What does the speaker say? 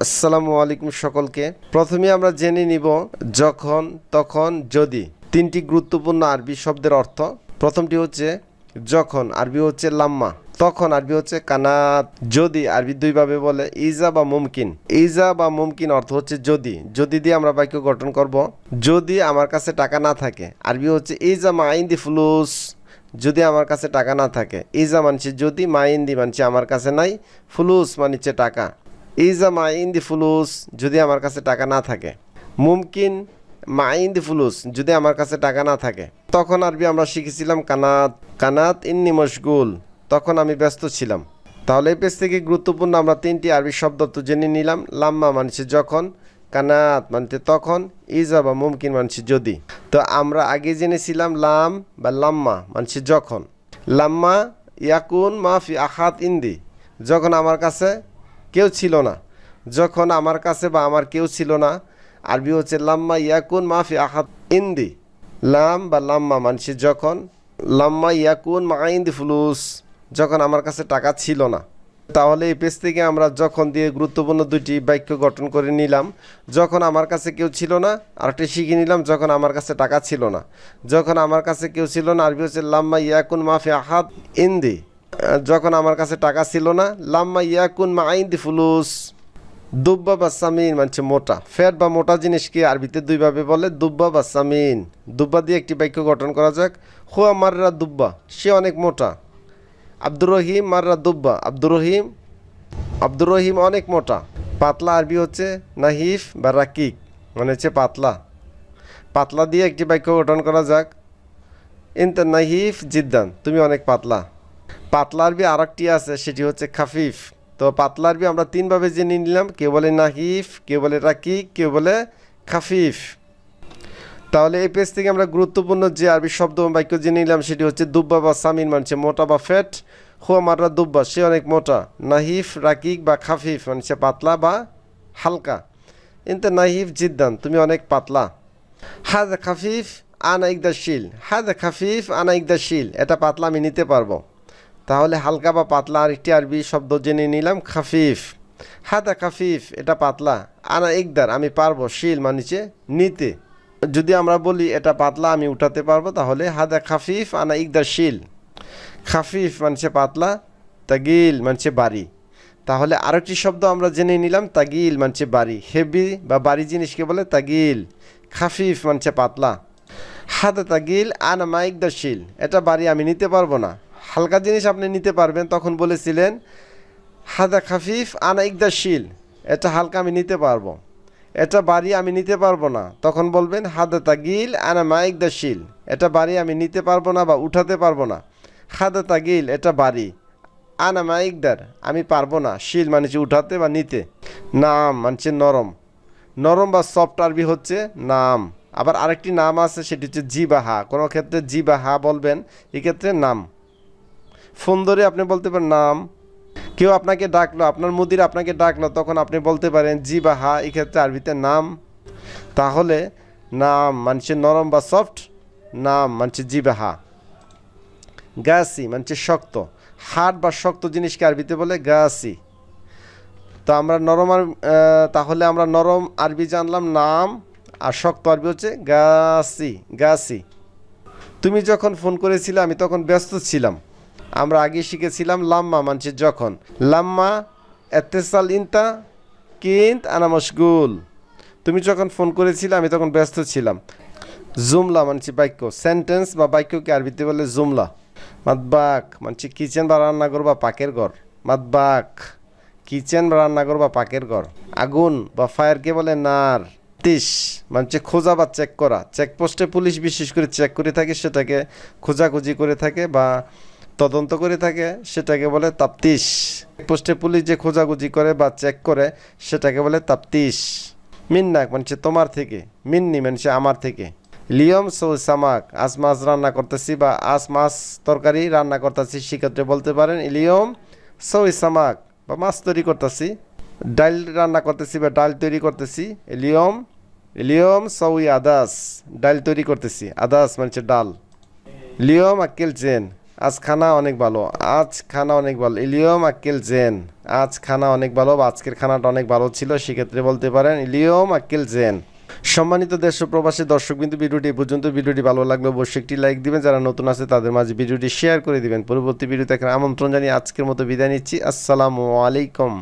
আসসালামু আলাইকুম সকলকে। প্রথমে আমরা জেনে নিব যখন, তখন, যদি। তিনটি গুরুত্বপূর্ণ আরবি শব্দের অর্থ। প্রথমটি হচ্ছে যখন, আরবি হচ্ছে লাম্মা। তখন আরবি হচ্ছে কানাত। যদি আরবি দুইভাবে বলে ইজা বা মুমকিন। ইজা বা মুমকিন অর্থ হচ্ছে যদি। যদি দিয়ে আমরা বাক্য গঠন করব। যদি আমার কাছে টাকা না থাকে। আরবি হচ্ছে ইজা মাইন্দি ফুলুস। যদি আমার কাছে টাকা না থাকে। ইজা মানছে যদি মাইন্দি মানছে আমার কাছে নাই। ফুলুস মানছে টাকা। ইজা মা ইন্দি ফুলুস যদি আমার কাছে টাকা না থাকে, মুমকিন মা ইন্দি ফুলুস যদি আমার কাছে টাকা না থাকে, তখন আরবি আমরা শিখেছিলাম কানাত কানাত ইন্নি মশগুল, তখন আমি ব্যস্ত ছিলাম। তাহলে এই পেজ থেকে গুরুত্বপূর্ণ আমরা তিনটি আরবি শব্দ তো জেনে নিলাম, লাম্মা মানছে যখন, কানাত মানতে তখন, ইজা বা মুমকিন মানছে যদি। তো আমরা আগে জেনেছিলাম লাম বা লাম্মা মানছে যখন। লাম্মা ইয়াকুন মাফি আখাত ইন্দি, যখন আমার কাছে কেউ ছিল না। যখন আমার কাছে বা আমার কেউ ছিল না, আরবি হচ্ছে লাম্মা ইয়াকুন মাফি আহাত ইন্দি। লাম বা লাম্মা মানসি যখন লাম্মা ইয়াকুন মা ইন্দি ফুলুস, যখন আমার কাছে টাকা ছিল না। তাহলে এই পেজ থেকে আমরা যখন দিয়ে গুরুত্বপূর্ণ দুটি বাক্য গঠন করে নিলাম, যখন আমার কাছে কেউ ছিল না, আরেকটি শিখে নিলাম, যখন আমার কাছে টাকা ছিল না। যখন আমার কাছে কেউ ছিল না, আরবি হচ্ছে লাম্মা ইয়াকুন মাফি আহাত ইন্দি। যখন আমার কাছে টাকা ছিল না, লাম্মা ইয়াকুন মা আইন্দি ফুলুস। দুব্বা বা সামিন, মানছে মোটা। ফ্যাট বা মোটা জিনিসকে আরবিতে দুইভাবে বলে? দুব্বা বা সামিন। দুব্বা দিয়ে একটি বাক্য গঠন করা যাক। হুয়া মাররা দুব্বা, সে অনেক মোটা। আব্দুর রহিম মাররা দুব্বা। আব্দুর রহিম আব্দুর রহিম অনেক মোটা। পাতলা আরবি হচ্ছে নাহিফ বা রাকিক মানে হচ্ছে পাতলা। পাতলা দিয়ে একটি বাক্য গঠন করা যাক। ইনতে নাহিফ জিদ্দান, তুমি অনেক পাতলা। পাতলা আরবি আর আছে, সেটি হচ্ছে খাফিফ। তো পাতলা আরবি আমরা তিনভাবে জেনে নিলাম, কেউ বলে নাহিফ কেউ বলে রাকিক কেউ বলে খাফিফ। তাহলে এই পেজ থেকে আমরা গুরুত্বপূর্ণ যে আরবি শব্দ বাক্য জেনে নিলাম, সেটি হচ্ছে দুব্বা বা সামিন মানছে মোটা বা ফ্যাট। হুয়া মাররা দুব্বা, সে অনেক মোটা। নাহিফ, রাকিক বা খাফিফ মানছে পাতলা বা হালকা। ইনতে নাহিফ জিদ্দান, তুমি অনেক পাতলা। হাজ খাফিফ, আনা ইকদাশিল হাজ খাফিফ, আনা ইকদাশিল এটা পাতলা আমি নিতে পারব। তাহলে হালকা বা পাতলা আরেকটি আরবি শব্দ জেনে নিলাম, খাফিফ। হাদা খাফিফ, এটা পাতলা। আনা ইকদার, আমি পারব, শিল মানিছে নিতে। যদি আমরা বলি এটা পাতলা, আমি উঠাতে পারব, তাহলে হাদা খাফিফ, আনা ইকদার, শিল। খাফিফ মানছে পাতলা, তাগিল মানছে বাড়ি। তাহলে আরেকটি শব্দ আমরা জেনে নিলাম, তাগিল মানছে বাড়ি। হেভি বা বাড়ি জিনিসকে বলে তাগিল। খাফিফ মানছে পাতলা। হাদা তাগিল, আনা মাইকদার শিল। এটা বাড়ি, আমি নিতে পারব না। হালকা জিনিস আপনি নিতে পারবেন, তখন বলেছিলেন, হাদা খাফিফ আনা ইকদা শিল। এটা হালকা আমি নিতে পারব। এটা বাড়ি আমি নিতে পারব না। তখন বলবেন, হাদা তাগিল আনা মা ইকদা শিল। এটা বাড়ি আমি নিতে পারব না বা উঠাতে পারব না। হাদা তাগিল, এটা বাড়ি। আনা মা ইকদার। আমি পারব না। শিল মানছে উঠাতে বা নিতে। নাম মানছে নরম। নরম বা সফট আরবি হচ্ছে নাম। আবার আরেকটি নাম আছে, সেটি হচ্ছে জি বা হা কোনো ক্ষেত্রে জি বা হা বলবেন, এক্ষেত্রে নাম। ফোন ধরে আপনি বলতে পারেন, নাম। কেউ আপনাকে ডাকলো, আপনার মুদির আপনাকে ডাকলো, তখন আপনি বলতে পারেন, জি বা হা এক্ষেত্রে আরবিতে নাম। তাহলে নাম মানছে নরম বা সফট, নাম মানছে জি বা হা। গাছি মানছে শক্ত, হার্ড বা শক্ত জিনিসকে আরবিতে বলে গাছি। তো আমরা নরম আর তাহলে আমরা নরম আরবি জানলাম নাম, আর শক্ত আরবি হচ্ছে গাছি গাছি। তুমি যখন ফোন করেছিলে, আমি তখন ব্যস্ত ছিলাম। আমরা আগে শিখেছিলাম লাম্মা মানছে যখন। লাম্মা এতেসাল ইনতা কিন্ত আনা মশগুল। তুমি যখন ফোন করেছিলে, আমি তখন ব্যস্ত ছিলাম। জুমলা মানছি বাক্য। সেন্টেন্স বা বাক্যকে আরবিতে বলে জুমলা। মাতবাক মানছি কিচেন বা রান্নাঘর বা পাকের ঘর। মাতবাক কিচেন বা রান্নাঘর বা পাকের ঘর। আগুন বা ফায়ারকে বলে নার। তিস মানে খোঁজা বা চেক করা। চেকপোস্টে পুলিশ বিশেষ করে চেক করে থাকে, সেটাকে খোঁজাখুঁজি করে থাকে বা তদন্ত করে থাকে, সেটাকে বলে তাপ্তিস পোস্টে পুলিশ যে খোঁজাখুঁজি করে বা চেক করে, সেটাকে বলে তাপ্তিস মিন্নাক মানে তোমার থেকে, মিন্নি মানে আমার থেকে। লিয়ম সৌ সামাক, আজ মাছ রান্না করতেছি বা আজ মাছ তরকারি রান্না করতেছি, সেক্ষেত্রে বলতে পারেন ইলিয়ম সৌ সামাক বা মাছ তৈরি করতেছি। ডাল রান্না করতেছি বা ডাল তৈরি করতেছি ইলিয়ম ইলিয়ম সৌই আদাস, ডাল তৈরি করতেছি, আদাস মানে ডাল। লিওম আক্কেল চেন আজ খানা অনেক ভালো, আজ খানা অনেক ভালো। ইলিয়ম আক্কেল জেন, আজ খানা অনেক ভালো বা আজকের খানাটা অনেক ভালো ছিল, সেক্ষেত্রে বলতে পারেন ইলিয়ম আক্কেল জেন। সম্মানিত দেশ প্রবাসী দর্শক কিন্তু ভিডিওটি পর্যন্ত। ভিডিওটি ভালো লাগলে অবশ্যই একটি লাইক দিবেন, যারা নতুন আছে তাদের মাঝে ভিডিওটি শেয়ার করে দিবেন। পরবর্তী ভিডিও দেখার আমন্ত্রণ জানিয়ে আজকের মতো বিদায় নিচ্ছি। আসসালামু আলাইকুম।